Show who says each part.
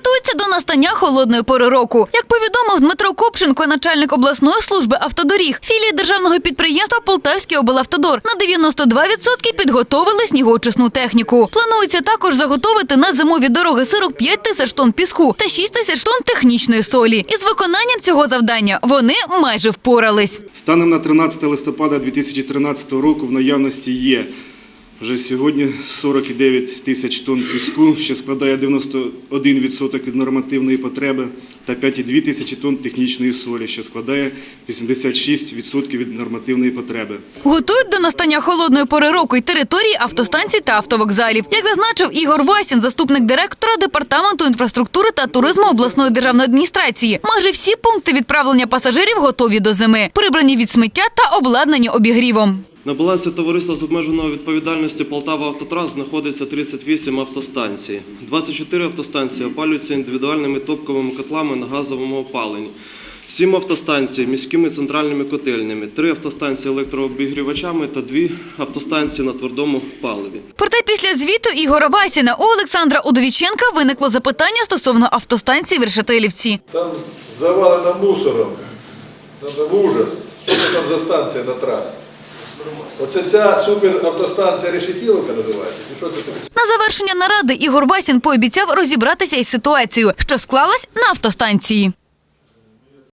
Speaker 1: Готується до настання холодної пори року. Як повідомив Дмитро Копченко, начальник обласної служби автодоріг, філії державного підприємства Полтавський облавтодор на 92% підготовили снігоочисну техніку. Планується також заготовити на зимові дороги 45 тисяч тонн піску та 6 тисяч тонн технічної солі. Із виконанням цього завдання вони майже впорались.
Speaker 2: Станом на 13 листопада 2013 року в наявності є вже сьогодні 49 тисяч тонн піску, що складає 91% від нормативної потреби, та 5,2 тисячі тонн технічної солі, що складає 86% від нормативної потреби.
Speaker 1: Готують до настання холодної пори року й території автостанцій та автовокзалів. Як зазначив Ігор Васін, заступник директора департаменту інфраструктури та туризму обласної державної адміністрації, майже всі пункти відправлення пасажирів готові до зими, прибрані від сміття та обладнані обігрівом.
Speaker 3: На балансі товариства з обмеженої відповідальності Полтава Автотранс знаходиться 38 автостанцій. 24 автостанції опалюються індивідуальними топковими котлами на газовому опаленні. 7 автостанцій міськими центральними котельнями, 3 автостанції електрообігрівачами та 2 автостанції на твердому паливі.
Speaker 1: Проте після звіту Ігора Васіна у Олександра Удовіченка виникло запитання стосовно автостанції в Решетилівці.
Speaker 4: Там завалено мусором. Це в ужас. Що це там за станція на трасі? Оце ця суперавтостанція решетілка називається? Чи що це таке?
Speaker 1: На завершення наради Ігор Васін пообіцяв розібратися із ситуацією, що склалась на автостанції.